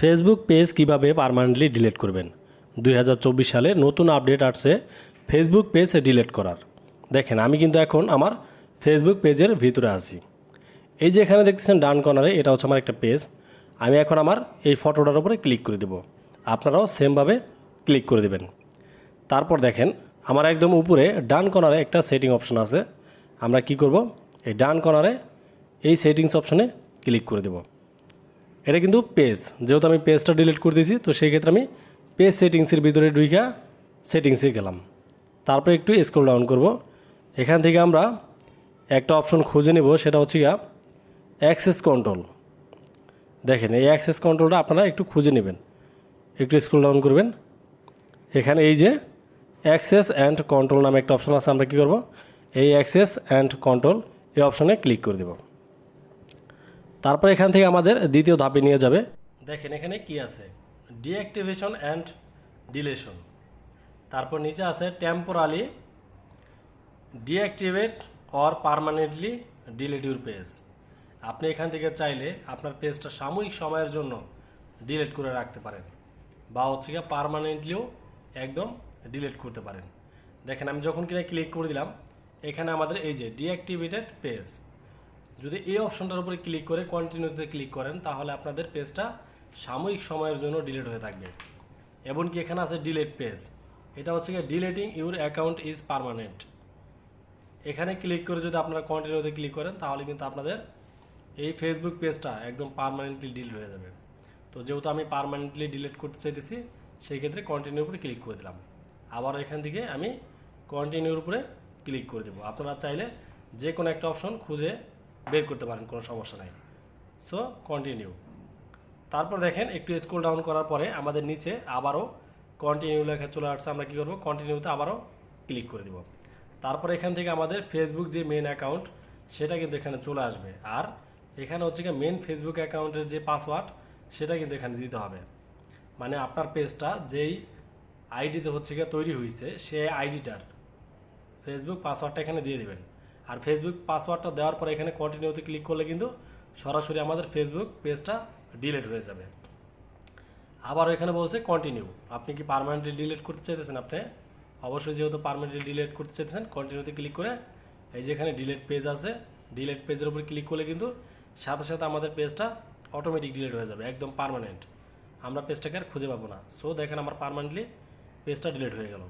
Facebook page কীভাবে permanently delete করবেন? দুই হাজার চব্বিশ সালে নতুন আপডেট আসছে ফেসবুক পেজ ডিলিট করার। দেখেন, আমি কিন্তু এখন আমার ফেসবুক পেজের ভিতরে আছি। এই যে এখানে দেখতেছেন ডান কর্নারে এটা হচ্ছে আমার একটা পেজ আমি এখন আমার এই ফটোটার উপরে ক্লিক করে দেব। আপনারাও সেমভাবে ক্লিক করে দেবেন। তারপর দেখেন, আমার একদম উপরে ডান কর্নারে একটা সেটিং অপশন আছে। আমরা কি করব? এই ডান কর্নারে এই সেটিংস অপশনে ক্লিক করে দেব। এটা কিন্তু পেজ যেহেতু আমি পেজটা ডিলিট করে দিয়েছি, তো সেই ক্ষেত্রে আমি পেজ সেটিংসের ভিতরে ঢুইকা সেটিংসে গেলাম। তারপরে একটু স্ক্রল ডাউন করব। এখান থেকে আমরা একটা অপশন খুঁজে নেব, সেটা হচ্ছে গিয়া অ্যাক্সেস কন্ট্রোল দেখেন, এই অ্যাক্সেস কন্ট্রোলটা আপনারা একটু খুঁজে নেবেন। একটু স্ক্রল ডাউন করবেন। এখানে এই যে অ্যাক্সেস অ্যান্ড কন্ট্রোল নামে একটা অপশন আছে, আমরা কী করব? এই অ্যাক্সেস অ্যান্ড কন্ট্রোল এই অপশনে ক্লিক করে দেব। তারপর এখান থেকে আমাদের দ্বিতীয় ধাপে নিয়ে যাবে। দেখেন, এখানে কি আছে? ডিঅ্যাক্টিভেশন অ্যান্ড ডিলেশন তারপর নিচে আছে temporarily deactivate or permanently delete your page আপনি এখান থেকে চাইলে আপনার পেজটা সাময়িক সময়ের জন্য ডিলিট করে রাখতে পারেন বা হচ্ছে গিয়ে পারমানেন্টলিও একদম ডিলিট করতে পারেন। দেখেন, আমি যখন কিনা ক্লিক করে দিলাম, এখানে আমাদের এই যে ডিঅ্যাক্টিভেটেড পেজ যদি এই অপশনটার উপরে ক্লিক করে কন্টিনিউতে ক্লিক করেন, তাহলে আপনাদের পেজটা সাময়িক সময়ের জন্য ডিলিট হয়ে থাকবে। এমনকি এখানে আছে ডিলেট পেজ এটা হচ্ছে গিয়ে deleting your account is permanent এখানে ক্লিক করে যদি আপনারা কন্টিনিউতে ক্লিক করেন, তাহলে কিন্তু আপনাদের এই ফেসবুক পেজটা একদম পারমানেন্টলি ডিলিট হয়ে যাবে। তো যেহেতু আমি পারমানেন্টলি ডিলিট করতে চাইতেছি সেই ক্ষেত্রে কন্টিনিউর উপরে ক্লিক করে দিলাম। আবার এখান থেকে আমি কন্টিনিউর উপরে ক্লিক করে দেবো। আপনারা চাইলে যে কোনো একটা অপশন খুঁজে বের করতে পারেন, কোনো সমস্যা নাই। সো কন্টিনিউ তারপর দেখেন, একটু স্ক্রল ডাউন করার পরে আমাদের নিচে আবারও কন্টিনিউ লেখা চলে আসছে, আমরা কী করব? কন্টিনিউতে আবারও ক্লিক করে দিব। তারপর এখান থেকে আমাদের ফেসবুক যে মেন অ্যাকাউন্ট সেটা কিন্তু এখানে চলে আসবে। আর এখানে হচ্ছে কি মেন ফেসবুক অ্যাকাউন্টের যে পাসওয়ার্ড সেটা কিন্তু এখানে দিতে হবে। মানে আপনার পেজটা যেই আইডিতে হচ্ছে গিয়ে তৈরি হয়েছে সেই আইডিটার ফেসবুক পাসওয়ার্ডটা এখানে দিয়ে দিবেন। আর ফেসবুক পাসওয়ার্ডটা দেওয়ার পরে এখানে কন্টিনিউতে ক্লিক করলে কিন্তু সরাসরি আমাদের ফেসবুক পেজটা ডিলিট হয়ে যাবে। আবার এখানে বলছে কন্টিনিউ আপনি কি পারমানেন্টলি ডিলিট করতে চাইতেছেন আপনি? অবশ্যই যেহেতু পারমানেন্টলি ডিলিট করতে চাইতেছেন কন্টিনিউতে ক্লিক করে এই যে এখানে ডিলিট পেজ আছে ডিলিট পেজের উপর ক্লিক করলে কিন্তু সাথে সাথে আমাদের পেজটা অটোমেটিক ডিলিট হয়ে যাবে, একদম পারমানেন্ট আমরা পেজটাকে আর খুঁজে পাবো না। সো দেখেন আমার পারমানেন্টলি পেজটা ডিলিট হয়ে গেল।